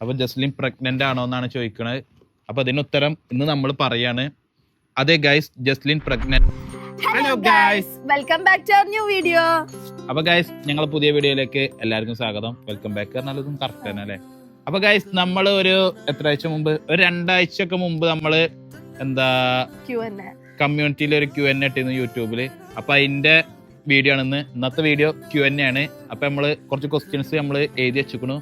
അപ്പൊ ജസ്ലിൻ പ്രഗ്നന്റ് ആണോ എന്നാണ് ചോദിക്കുന്നത് അപ്പൊ അതിന് ഉത്തരം ഇന്ന് നമ്മൾ പറയാണ്. അതെ guys Jaslin pregnant hello guys welcome back to new video അപ്പൊ ഗൈസ് ഞങ്ങൾ പുതിയ വീഡിയോയിലേക്ക് എല്ലാവർക്കും സ്വാഗതം. വെൽക്കം ബാക്ക് നല്ലതും കറക്റ്റ് തന്നെ അല്ലേ? അപ്പൊ ഗൈസ് നമ്മൾ ഒരു എത്ര ആഴ്ച മുമ്പ് ഒരു രണ്ടാഴ്ചക്ക് മുമ്പ് നമ്മൾ എന്താ കമ്മ്യൂണിറ്റിയിൽ ഒരു ക്യു എൻ ഇട്ടിരുന്നു യൂട്യൂബിൽ. അപ്പൊ അതിന്റെ വീഡിയോ ആണ് ഇന്ന്. ഇന്നത്തെ വീഡിയോ ക്യു എൻ ആണ്. അപ്പൊ നമ്മൾ കുറച്ച് ക്വസ്റ്റ്യൻസ് നമ്മൾ എഴുതി വെച്ചിക്കണു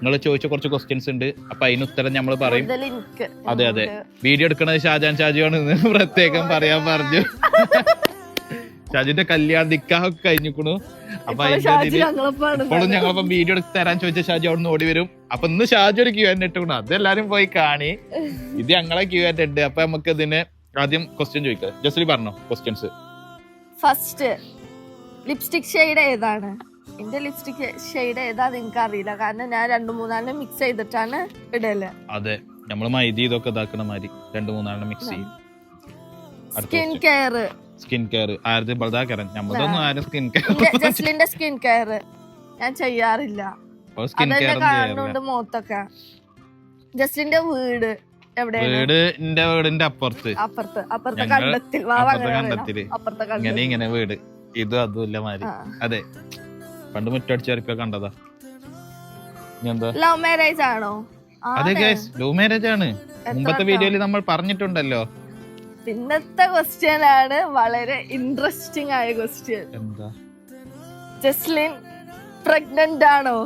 നിങ്ങൾ ചോദിച്ച കുറച്ച് ക്വസ്റ്റ്യൻസ് ഉണ്ട്. അപ്പൊ അതിന് ഉത്തരം നമ്മൾ പറയും. അതെ അതെ. വീഡിയോ എടുക്കണത് ഷാജാൻ എന്ന് പ്രത്യേകം പറയാൻ പറഞ്ഞു. ഷാജുന്റെ കല്യാണം നിക്കാഹൊക്കെ കഴിഞ്ഞിക്കണു. അപ്പൊ ഇപ്പോഴും ഞങ്ങളപ്പം വീഡിയോ എടുത്ത് തരാൻ ചോദിച്ച ഷാജു അവിടെ നിന്ന് ഓടി വരും. അപ്പൊ ഇന്ന് ഷാജു ഒരു ക്യൂ എൻ ഇട്ടുകൊണ്ട് അതെല്ലാരും പോയി കാണി. ഇത് ഞങ്ങളെ ക്യൂ എൻ ഉണ്ട് അപ്പൊ നമുക്ക് ഇതിന് ആദ്യം ക്വസ്റ്റ്യൻ ചോദിക്കാം. ജസ്ലി പറഞ്ഞോ ക്വസ്റ്റ്യൻസ് ഫസ്റ്റ് ലിപ്സ്റ്റിക് ഷെയ്ഡ് ഏതാണ്? എന്റെ ലിപ്സ്റ്റിക് ഷെയ്ഡ് ഏതാ നിങ്ങൾക്ക് അറിയില്ല. കാരണം ഞാൻ രണ്ടു മൂന്നാലും മിക്സ് ചെയ്തിട്ടാണ് ഇടൽ. അതെ നമ്മൾ മൈദി ഇതൊക്കെ ഇതാക്കണ മാതിരി രണ്ടു മൂന്നാലെണ്ണം മിക്സ് ചെയ്യും. സ്കിൻ കെയർ സ്കിൻ കെയർ ആരുടെ ബൾദാക്കരൻ നമ്മളൊന്നും ആരും സ്കിൻ കെയർ ജസ്ലിന്റെ സ്കിൻ കെയർ ഞാൻ ചെയ്യാറില്ല. സ്കിൻ അതെന്നെ കാണുന്നുണ്ട് മുഖത്തൊക്കെ ജസ്ലിന്റെ വീട് എവിടെയാണ്? വീട് എന്റെ വീടിന്റെ അപ്പുറത്ത്. അപ്പുറത്ത്. അപ്പുറത്തെ ഞങ്ങൾ കണ്ടത്തിൽ. വാവ അപ്പുറത്തെ അങ്ങനെ പറയണം. കണ്ടത്തിൽ. അപ്പുറത്തെ ഇങ്ങനെ ഇങ്ങനെ വീട്. ഇതും അതും ഇല്ല മാതിരി. ആ. അതെ. പണ്ട് മുറ്റടിച്ചാരിപ്പ കണ്ടതാ. ലവ് മാരേജ് ആണോ? അതെ. ഗൈസ് ലവ് മാരേജ് ആണ്. മുമ്പത്തെ വീഡിയോയിൽ നമ്മൾ പറഞ്ഞിട്ടുണ്ടല്ലോ. പിന്നത്തെ ക്വസ്റ്റ്യൻ ആണ് വളരെ ഇൻട്രസ്റ്റിംഗ് ആയ ക്വസ്റ്റ്യൻ എന്താ? ജസ്ലിൻ പ്രഗ്നന്റ് ആണോ?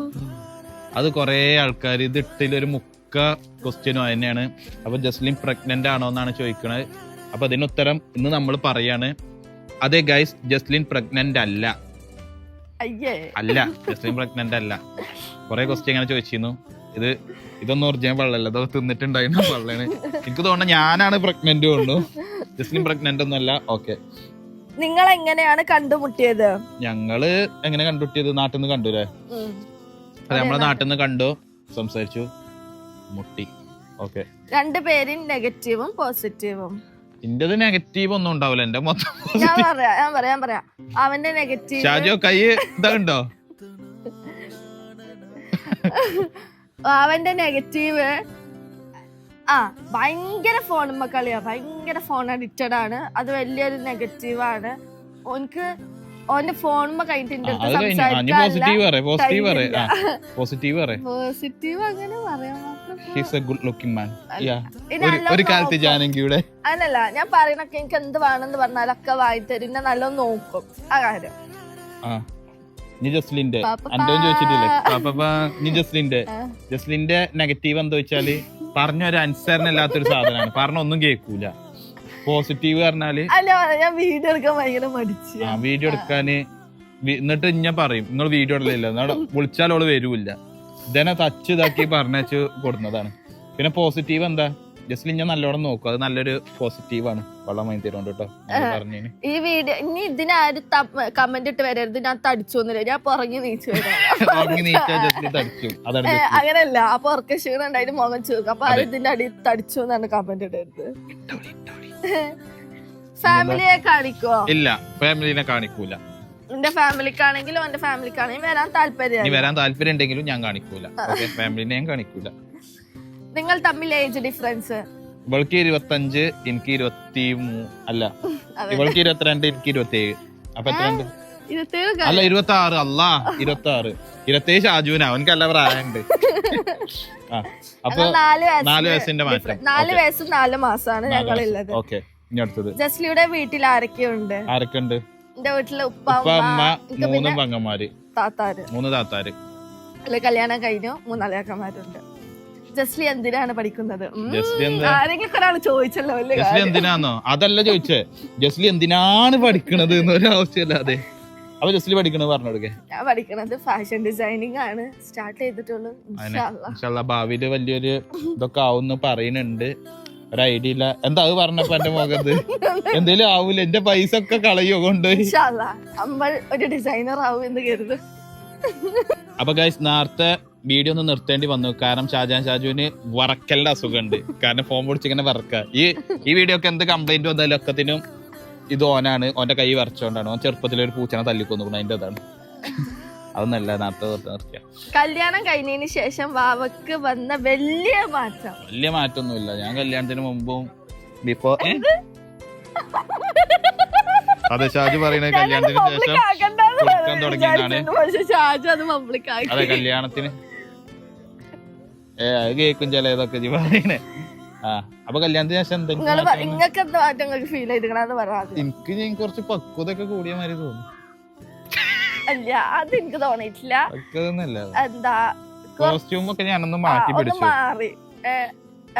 അത് കുറെ ആൾക്കാർ ഇത് ഇട്ടിലൊരു മുക്ക ക്വസ്റ്റ്യനും തന്നെയാണ്. അപ്പൊ ജസ്ലിൻ പ്രഗ്നന്റ് ആണോ എന്നാണ് ചോദിക്കുന്നത് അപ്പൊ അതിന് ഉത്തരം ഇന്ന് നമ്മൾ പറയാണ്. അതെ ഗൈസ് ജസ്ലിൻ പ്രഗ്നന്റ് അല്ല. അല്ല ജസ്റ്റിൻ പ്രഗ്നന്റ് അല്ല. കുറെ ക്വസ്റ്റ്യൻ ഇങ്ങനെ ചോദിച്ചിരുന്നു. ഇത് ഇതൊന്നും ഒറിജിനൽ പള്ളല്ല ഇതൊക്കെ തിന്നിട്ടുണ്ടായിരുന്നു വെള്ളമാണ് എനിക്ക് തോന്നുന്നു ഞാനാണ് പ്രഗ്നന്റ് കൊണ്ടു ജസ്റ്റിൻ പ്രഗ്നന്റ് ഒന്നും അല്ല. ഓക്കെ നിങ്ങൾ എങ്ങനെയാണ് കണ്ടുമുട്ടിയത്? ഞങ്ങൾ എങ്ങനെ കണ്ടുമുട്ടിയത്? നാട്ടിൽ നിന്ന് കണ്ടുല്ലേ അല്ലേ? അതെ നമ്മളെ നാട്ടിൽ നിന്ന് കണ്ടു. സംസാരിച്ചു. മുട്ടി. ഓക്കെ രണ്ടുപേരും നെഗറ്റീവും പോസിറ്റീവും. ഇന്റത് നെഗറ്റീവ് ഒന്നും ഉണ്ടാവില്ല എന്റെ മൊത്തം ഞാൻ പറയാ ഞാൻ പറയാം ഞാൻ പറയാം. അവന്റെ നെഗറ്റീവ് ഷാജോ കൈ ഇതുണ്ടോ? അവന്റെ നെഗറ്റീവ് ആ ഭയങ്കര ഫോണുമ്മ കളിയാ. ഭയങ്കര ഫോൺ അഡിക്റ്റഡ് ആണ്. അത് വലിയൊരു നെഗറ്റീവ് ആണ്. ഓനക്ക് ഓന്റെ ഫോണുമ്മ കഴിഞ്ഞിട്ട് എന്റെ അത് കഴിഞ്ഞു. ആ, ഇനി പോസിറ്റീവ് പോസിറ്റീവ്. പോസിറ്റീവ് പോസിറ്റീവ് അങ്ങനെ പറയാൻ മാത്രം he's a good looking man ഒരു കാലത്ത് നോക്കും. ജാനങ്കിയുടെ അതല്ല ഞാൻ പറയണൊക്കെ എനിക്ക് എന്ത് വേണമെന്ന് പറഞ്ഞാലൊക്കെ വാങ്ങിത്തരും എന്നെ നല്ലോണം നോക്കും. ആ കാര്യം. നീ ജസ്ലിന്റെ പാപ്പ അന്റെ ചോദിച്ചിട്ടില്ലേ? പാപ്പ നീ ജസ്ലിന്റെ ആ. ജസ്ലിന്റെ നെഗറ്റീവ് എന്താ വെച്ചാൽ പറഞ്ഞ ഒരു അനുസരണ അല്ലാത്തൊരു സാധനമാണ്. പറഞ്ഞ ഒന്നും കേൾക്കൂല. പോസിറ്റീവ് പറഞ്ഞാൽ ഞാൻ വീഡിയോ എടുക്കാൻ ഭയങ്കര മടിച്ചു. ആ വീഡിയോ എടുക്കാന് വി- എന്നിട്ട് ഞാൻ പറയും. നിങ്ങൾ വീഡിയോ ഇടലില്ല. വിളിച്ചാൽ അവൾ വരൂല്ല. ഇതന്നെ ടച്ച് ഇതാക്കി പറഞ്ഞു കൊടുക്കുന്നതാണ് പിന്നെ പോസിറ്റീവ് എന്താ? ജസ്റ്റ് ഞാൻ നല്ലോണം നോക്കും. അത് നല്ലൊരു പോസിറ്റീവ് ആണ്. വെള്ളം വാങ്ങി തരുന്നുണ്ട് കേട്ടോ. പറഞ്ഞു ഈ വീഡിയോ ഇനി ഇതിനാരും കമന്റ് ഇട്ട് വരരുത്. ഞാൻ തടിച്ചു ഞാൻ പുറങ്ങി നീച്ചു തടിച്ചു. അതാണ് അങ്ങനെയല്ല. അപ്പൊ ഉറക്ക ക്ഷീണം ഉണ്ടായിട്ട് മുഖം ചോദിക്കും അപ്പൊ ആരും ഇതിന്റെ അടി തടിച്ചു എന്നാണ് കമന്റ് ഇടരുത്. ഫാമിലിയെ കാണിക്കോ ഇല്ല ഫാമിലിനെ കാണിക്കൂല. എന്റെ ഫാമിലിക്കാണെങ്കിലും എന്റെ ഫാമിലിക്കാണെങ്കിലും വരാൻ ഇനി താല്പര്യം വരാൻ താല്പര്യം ഉണ്ടെങ്കിലും ഞാൻ കാണിക്കൂല. ഫാമിലിനെ ഞാൻ കാണിക്കൂല. നിങ്ങൾ തമ്മിൽ ഏജ് ഡിഫറൻസ്? ഇവൾക്ക് ഇരുപത്തഞ്ച് എനിക്ക് ഇരുപത്തി അല്ല. ഇവൾക്ക് ഇരുപത്തിരണ്ട് എനിക്ക് ഇരുപത്തി ഏഴ് അപ്പൊ ഇരുപത്തേഴ് അല്ല ഇരുപത്തി ആറ് അല്ല ഇരുപത്തി ആറ് ഇരുപത്തേഴ് ഷാജുവിനാ. അവനക്ക് അല്ല പ്രായമുണ്ട്. അപ്പൊ നാല് വയസ്സിന് നാല് വയസ്സിന്റെ മാറ്റം. നാല് വയസ്സും നാല് മാസമാണ് ഞങ്ങളുള്ളത്. ഓക്കെ ഇനി അടുത്തത്. ജസ്ലിയുടെ വീട്ടിൽ ആരൊക്കെയുണ്ട്? ആരൊക്കെ ഉണ്ട് എന്റെ വീട്ടിൽ ഉപ്പ ഉമ്മ എനിക്ക് മൂന്ന് പിന്നെ പങ്ങന്മാര്. താത്താര്. മൂന്ന് താത്താര്. അല്ലെ കല്യാണം കഴിഞ്ഞു മൂന്നാലാക്കന്മാരുണ്ട് ജസ്ലി എന്തിനാണ് പഠിക്കുന്നത്? ഉം, ജസ്ലി എന്താ? ആരെങ്കിലും ഒരാൾ ചോദിച്ചല്ലോ വലിയ ജസ്ലി കാര്യം. എന്തിനാന്നോ? അതല്ല ചോദിച്ചേ. ജസ്ലി എന്തിനാണ് പഠിക്കണത് എന്നൊരു ആവശ്യമില്ലാതെ. അപ്പൊ ജസ്ലി പഠിക്കണത് പറഞ്ഞു കൊടുക്കേ ഞാൻ പഠിക്കണത് ഫാഷൻ ഡിസൈനിങ് ആണ്. സ്റ്റാർട്ട് ചെയ്തിട്ടുള്ളൂ ഇൻഷാ. ഇൻഷാല്ലാ ഭാവിയിൽ വലിയൊരു ഇതൊക്കെ ആവുന്നു പറയുന്നുണ്ട്. ഒരു ഐഡിയ ഇല്ല. എന്താ അത് പറഞ്ഞപ്പോ എന്റെ മുഖത്ത്? എന്തേലും ആവൂല? എന്റെ പൈസ ഒക്കെ കളയോ കൊണ്ട്. നമ്മൾ ഒരു ഡിസൈനർ ആവും എന്ന് കരുതും. അപ്പൊ ഗൈസ് നേരത്തെ വീഡിയോ ഒന്ന് നിർത്തേണ്ടി വന്നു. കാരണം ഷാജാൻ ഷാജുവിന് വറക്കലിന്റെ അസുഖമുണ്ട്. കാരണം ഫോൺ പിടിച്ച് ഇങ്ങനെ വറക്ക ഈ ഈ വീഡിയോ ഒക്കെ എന്ത് കംപ്ലൈന്റ് വന്നാലും ഒക്കത്തിനും ഇത് ഓനാണ്. ഓന്റെ കൈ വരച്ചോണ്ടാണ്. ഓൻ ചെറുപ്പത്തിൽ ഒരു പൂച്ചനെ തല്ലിക്കൊന്നു. അതിന്റെ അതാണ് അതൊന്നല്ല നേരത്തെ നിർത്തിയ. കല്യാണം കഴിഞ്ഞതിന് ശേഷം വാവക്ക് വന്ന വലിയ മാറ്റം. വലിയ മാറ്റമൊന്നുമില്ല ഞാൻ കല്യാണത്തിന് മുമ്പും ബിഫോർ അതെ ഷാജു പറയുന്നത് കല്യാണത്തിന് ശേഷം കൊടുക്കാൻ തുടങ്ങിയതാണ്. അത് കല്യാണത്തിന്. ഏ അത് കേൾക്കും ചില ഇതൊക്കെ ജി പറയണേ ആ അപ്പൊ കല്യാണത്തിന് ശേഷം എന്തെങ്കിലും എനിക്ക് ഞാൻ കുറച്ച് പക്വതൊക്കെ കൂടിയ മാതിരി തോന്നുന്നു. അല്ല അത് എനിക്ക് തോന്നിയിട്ടില്ല എന്താ കോസ്റ്റ്യൂം ഒക്കെ ഞാനൊന്ന് മാറ്റി പിടിച്ചു. മാറി.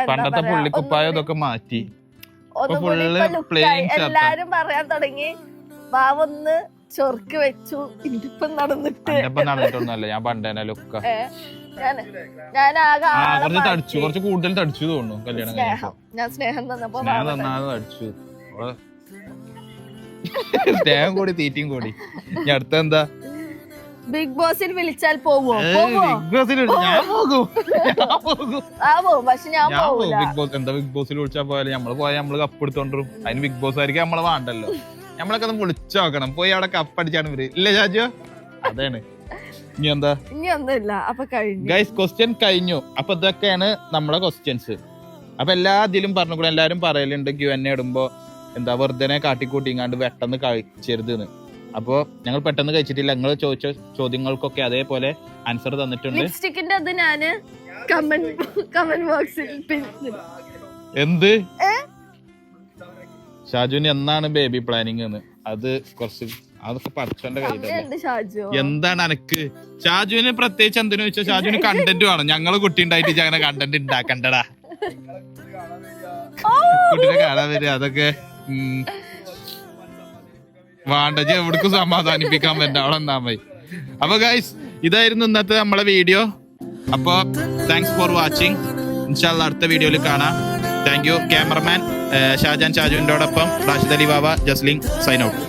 പണ്ടത്തെ പുള്ളിക്കുപ്പായ ഇതൊക്കെ മാറ്റി. എല്ലാരും പറയാൻ തുടങ്ങി വാവൊന്ന് ചൊർക്ക് വെച്ചു. ഇതിപ്പം നടന്നിട്ട്. നടന്നിട്ടൊന്നല്ല ഞാൻ പണ്ടേനെ ലുക്ക ഏ, ഞാൻ ആകെ കുറച്ച്. തടിച്ചു കുറച്ച് കൂടുതൽ തടിച്ചു തോന്നുന്നു കല്യാണം സ്നേഹം. ഞാൻ സ്നേഹം തന്നപ്പോ തടിച്ചു. സ്നേഹം കൂടി തീറ്റയും കൂടി. ഇനി അടുത്ത എന്താ ബിഗ് ബോസിൽ വിളിച്ചാൽ പോവോ? പോവോ? ബിഗ് ബോസിൽ ഞാൻ പോകും. ഞാൻ പോകും. പക്ഷെ ഞാൻ ഞാൻ പോകും. പോവൂല. ബിഗ് ബോസ് എന്താ ബിഗ് ബോസിൽ വിളിച്ചാൽ പോയാലും നമ്മൾ പോയാൽ നമ്മൾ കപ്പ് എടുത്തോണ്ടും അതിന് ബിഗ് ബോസ് ആയിരിക്കും നമ്മളെ വേണ്ടല്ലോ. നമ്മളൊക്കെ ഒന്ന് വിളിച്ചു നോക്കണം. പോയി അവിടെ കപ്പ് അടിച്ചാണ് വരും ഇല്ലേ ഷാജു? അതാണ്. ഇനി എന്താ? ഇനി ഒന്നുമില്ല. അപ്പൊ കഴിഞ്ഞു. ഗൈസ് ക്വസ്റ്റ്യൻ കഴിഞ്ഞു. അപ്പൊ ഇതൊക്കെയാണ് നമ്മളെ ക്വസ്റ്റ്യൻസ് അപ്പൊ എല്ലാ ഇതിലും പറഞ്ഞുകൂടെ? എല്ലാരും പറയലുണ്ട്. ക്യു എന്നെ ഇടുമ്പോ. എന്താ വെറുതെ കാട്ടിക്കൂട്ടിങ്ങാണ്ട് പെട്ടെന്ന് കഴിച്ചരുത് അപ്പോ ഞങ്ങൾ പെട്ടെന്ന് കഴിച്ചിട്ടില്ല. ഞങ്ങൾ ചോദിച്ച ചോദ്യങ്ങൾക്കൊക്കെ അതേപോലെ ആൻസർ തന്നിട്ടുണ്ട്. ലിപ്സ്റ്റിക്കിന്റെ അത് ഞാൻ കമന്റ് കമന്റ് ബോക്സിൽ. എന്ത്? ഷാജുവിന് എന്നാണ് ബേബി പ്ലാനിങ് എന്ന്? അത് കുറച്ച് അതൊക്കെ പഠിച്ചോന്റെ ഷാജു? എന്താണ് അനക്ക്? ഷാജുവിന് പ്രത്യേകിച്ച് എന്തിനു വെച്ചാൽ ഷാജുവിന് കണ്ടന്റ് വേണം. ഞങ്ങൾ കുട്ടി ഉണ്ടായിട്ട് അങ്ങനെ കണ്ടന്റ് ഉണ്ടാക്കണ്ടടാ കുട്ടിനെ കാണാൻ വരിക. അതൊക്കെ. വേണ്ട എവിടക്കും സമാധാനിപ്പിക്കാൻ പറ്റ അവിടെ എന്നാ മതി. അപ്പൊ ഗൈസ് ഇതായിരുന്നു ഇന്നത്തെ നമ്മളെ വീഡിയോ അപ്പൊ താങ്ക്സ് ഫോർ വാച്ചിങ് ഇൻഷാല്ല അടുത്ത വീഡിയോയിൽ കാണാം. താങ്ക് യു ക്യാമറമാൻ ഷാജാൻ ഷാജുവിന്റെ ഒപ്പം റാഷിദ് അലി ബാബ ജസ്ലിംഗ് സൈൻ ഔട്ട്